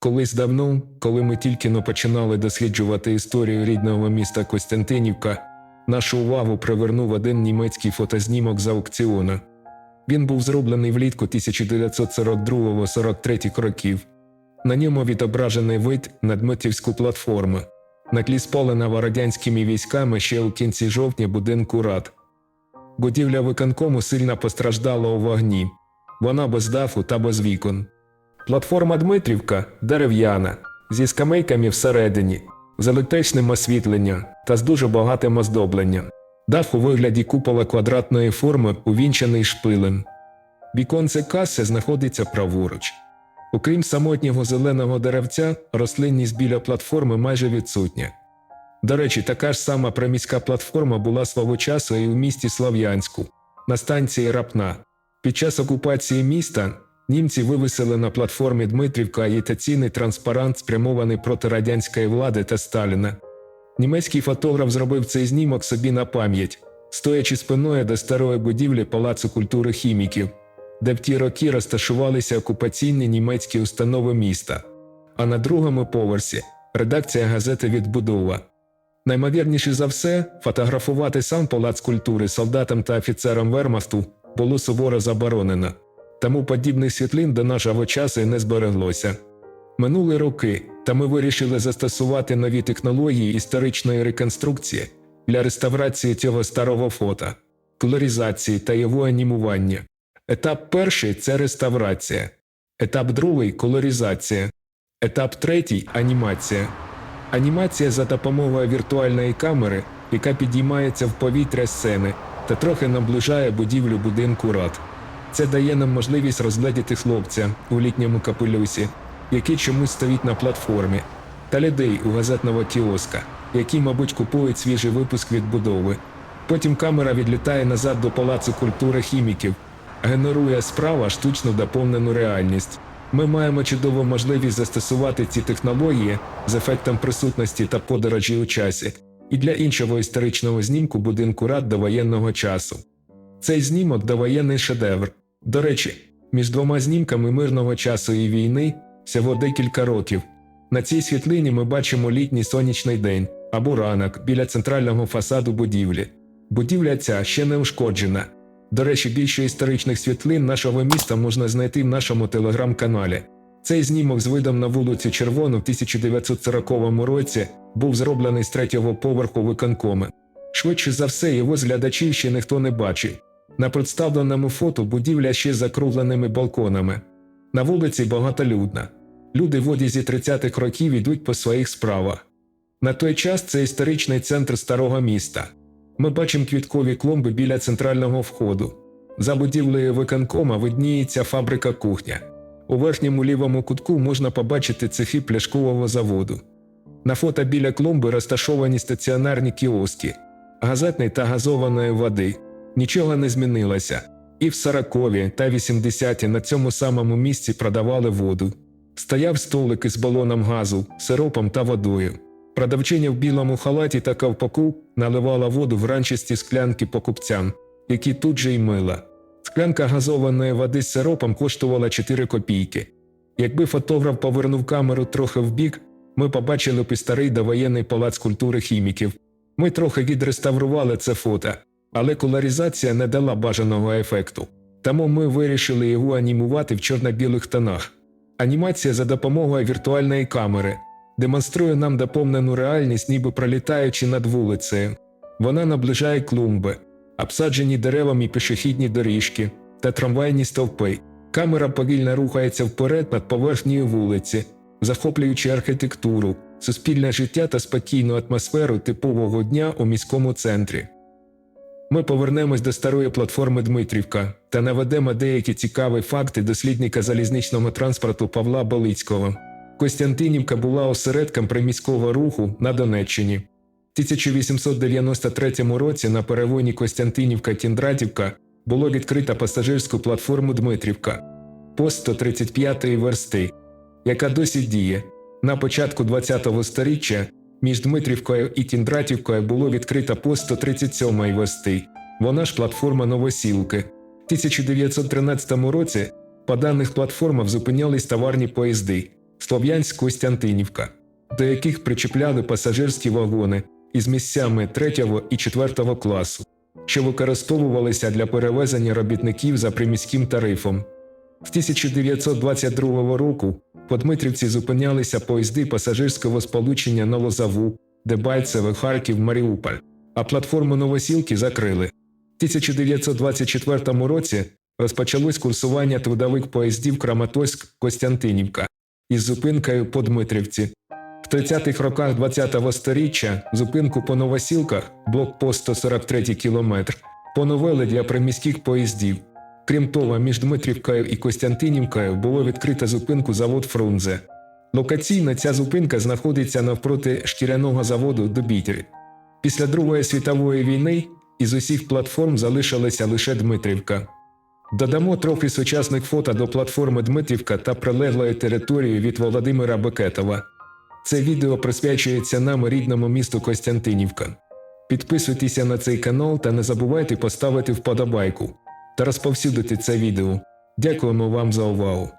Колись давно, коли ми тільки но починали досліджувати історію рідного міста Костянтинівка, нашу увагу привернув один німецький фотознімок з аукціону. Він був зроблений влітку 1942-43 років. На ньому відображений вид на Дмитрівську платформу, на тлі спаленого радянськими військами ще у кінці жовтня будинку рад. Будівля виконкому сильно постраждала у вогні. Вона без даху та без вікон. Платформа Дмитрівка дерев'яна, зі скамейками всередині, з електричним освітленням та з дуже багатим оздобленням. Дах у вигляді купола квадратної форми увінчений шпилем. Віконце каси знаходиться праворуч. Окрім самотнього зеленого деревця, рослинність біля платформи майже відсутня. До речі, така ж сама приміська платформа була свого часу і в місті Слов'янську, на станції Рапна. Під час окупації міста німці вивесили на платформі Дмитрівка агітаційний транспарант, спрямований проти радянської влади та Сталіна. Німецький фотограф зробив цей знімок собі на пам'ять, стоячи спиною до старої будівлі Палацу культури хіміків, де в ті роки розташувалися окупаційні німецькі установи міста. А на другому поверсі редакція газети Відбудова. Наймовірніше за все, фотографувати сам палац культури солдатам та офіцерам Вермахту було суворо заборонено, тому подібних світлин до нашого часу не збереглося. Минули роки, та ми вирішили застосувати нові технології історичної реконструкції для реставрації цього старого фото, колоризації та його анімування. Етап перший це реставрація, етап другий колоризація, етап третій анімація. Анімація за допомогою віртуальної камери, яка підіймається в повітря сцени та трохи наближає будівлю будинку рад. Це дає нам можливість розгледіти хлопця у літньому капелюсі, який чомусь стоїть на платформі, та людей у газетного кіоска, які, мабуть, купують свіжий випуск відбудови. Потім камера відлітає назад до палацу культури хіміків, генерує справа штучно доповнену реальність. Ми маємо чудову можливість застосувати ці технології з ефектом присутності та подорожі у часі і для іншого історичного знімку будинку рад до воєнного часу. Цей знімок довоєнний шедевр. До речі, між двома знімками мирного часу і війни всього декілька років. На цій світлині ми бачимо літній сонячний день або ранок біля центрального фасаду будівлі. Будівля ця ще не ушкоджена. До речі, більше історичних світлин нашого міста можна знайти в нашому телеграм-каналі. Цей знімок з видом на вулицю Червону в 1940 році був зроблений з третього поверху виконкоми. Швидше за все, його з глядачів ще ніхто не бачив. На представленому фото будівля ще з закругленими балконами. На вулиці багатолюдна. Люди в одязі 30-х років йдуть по своїх справах. На той час це історичний центр старого міста. Ми бачимо квіткові клумби біля центрального входу. За будівлею виконкома видніється фабрика кухня. У верхньому лівому кутку можна побачити цехи пляшкового заводу. На фото біля клумби розташовані стаціонарні кіоски, газетної та газованої води. Нічого не змінилося. І в 40-ві та 80-ті на цьому самому місці продавали воду. Стояв столик із балоном газу, сиропом та водою. Продавчиня в білому халаті та ковпаку наливала воду в ранчисті склянки покупцям, які тут же й мила. Склянка газованої води з сиропом коштувала 4 копійки. Якби фотограф повернув камеру трохи вбік, ми побачили б і старий довоєнний палац культури хіміків. Ми трохи відреставрували це фото, але колоризація не дала бажаного ефекту. Тому ми вирішили його анімувати в чорно-білих тонах. Анімація за допомогою віртуальної камери демонструє нам доповнену реальність, ніби пролітаючи над вулицею. Вона наближає клумби, обсаджені деревами пішохідні доріжки та трамвайні стовпи. Камера повільно рухається вперед над поверхнею вулиці, захоплюючи архітектуру, суспільне життя та спокійну атмосферу типового дня у міському центрі. Ми повернемось до старої платформи Дмитрівка та наведемо деякі цікаві факти дослідника залізничного транспорту Павла Балицького. Костянтинівка була осередком приміського руху на Донеччині. В 1893 році на перегоні Костянтинівка-Кіндратівка було відкрито пасажирську платформу Дмитрівка пост 135 версти, яка досі діє. На початку ХХ століття між Дмитрівкою і Кіндратівкою було відкрито пост 137 версти. Вона ж платформа Новосілки. В 1913 році по даних платформах зупинялись товарні поїзди. Слов'янськ Костянтинівка, до яких причіпляли пасажирські вагони із місцями 3 і 4 класу, що використовувалися для перевезення робітників за приміським тарифом. З 1922 року по Дмитрівці зупинялися поїзди пасажирського сполучення Новозаву, Дебальцеве, Харків, Маріуполь, а платформу Новосілки закрили. В 1924 році розпочалось курсування трудових поїздів Краматорськ-Костянтинівка із зупинкою по Дмитрівці. В 30-х роках 20-го сторіччя зупинку по Новосілках, блокпост 143 кілометр, поновили для приміських поїздів. Крім того, між Дмитрівкою і Костянтинівкою було відкрито зупинку завод Фрунзе. Локаційно ця зупинка знаходиться навпроти шкіряного заводу Добітель. Після Другої світової війни із усіх платформ залишилася лише Дмитрівка. Додамо трохи сучасних фото до платформи Дмитрівка та прилеглої території від Володимира Бекетова. Це відео присвячується нам рідному місту Костянтинівка. Підписуйтеся на цей канал та не забувайте поставити вподобайку та розповсюдити це відео. Дякуємо вам за увагу.